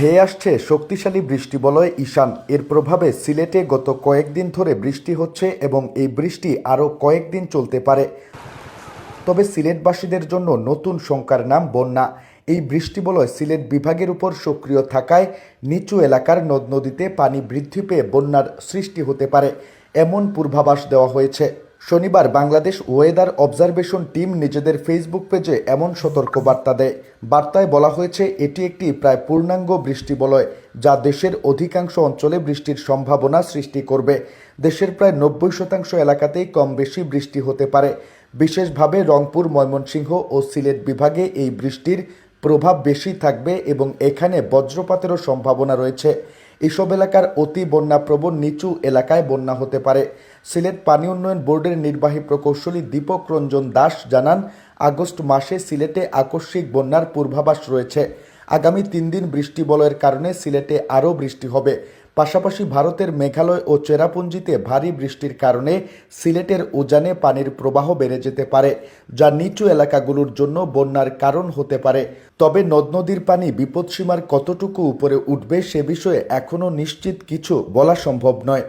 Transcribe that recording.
ধেয়ে আসছে শক্তিশালী বৃষ্টি বলয় ঈশান। এর প্রভাবে সিলেটে গত কয়েকদিন ধরে বৃষ্টি হচ্ছে এবং এই বৃষ্টি আরও কয়েকদিন চলতে পারে। তবে সিলেটবাসীদের জন্য নতুন শঙ্কার নাম বন্যা। এই বৃষ্টি বলয় সিলেট বিভাগের উপর সক্রিয় থাকায় নিচু এলাকার নদ নদীতে পানি বৃদ্ধি পেয়ে বন্যার সৃষ্টি হতে পারে, এমন পূর্বাভাস দেওয়া হয়েছে। শনিবার বাংলাদেশ ওয়েদার অবজারভেশন টিম নিজেদের ফেসবুক পেজে এমন সতর্ক বার্তা দেয়। বার্তায় বলা হয়েছে, এটি একটি প্রায় পূর্ণাঙ্গ বৃষ্টি বলয়, যা দেশের অধিকাংশ অঞ্চলে বৃষ্টির সম্ভাবনা সৃষ্টি করবে। দেশের প্রায় নব্বই শতাংশ এলাকাতেই কম বেশি বৃষ্টি হতে পারে। বিশেষভাবে রংপুর, ময়মনসিংহ ও সিলেট বিভাগে এই বৃষ্টির প্রভাব বেশি থাকবে এবং এখানে বজ্রপাতেরও সম্ভাবনা রয়েছে। এসব এলাকার অতি বন্যাপ্রবণ নিচু এলাকায় বন্যা হতে পারে। সিলেট পানি উন্নয়ন বোর্ডের নির্বাহী প্রকৌশলী দীপক রঞ্জন দাস জানান, আগস্ট মাসে সিলেটে আকস্মিক বন্যার পূর্বাভাস রয়েছে। আগামী তিন দিন বৃষ্টি বলয়ের কারণে সিলেটে আরও বৃষ্টি হবে। পাশাপাশি ভারতের মেঘালয় ও চেরাপুঞ্জিতে ভারী বৃষ্টির কারণে সিলেটের উজানে পানির প্রবাহ বেড়ে যেতে পারে, যা নিচু এলাকাগুলোর জন্য বন্যার কারণ হতে পারে। তবে নদ নদীর পানি বিপদসীমার কতটুকু উপরে উঠবে সে বিষয়ে এখনও নিশ্চিত কিছু বলা সম্ভব নয়।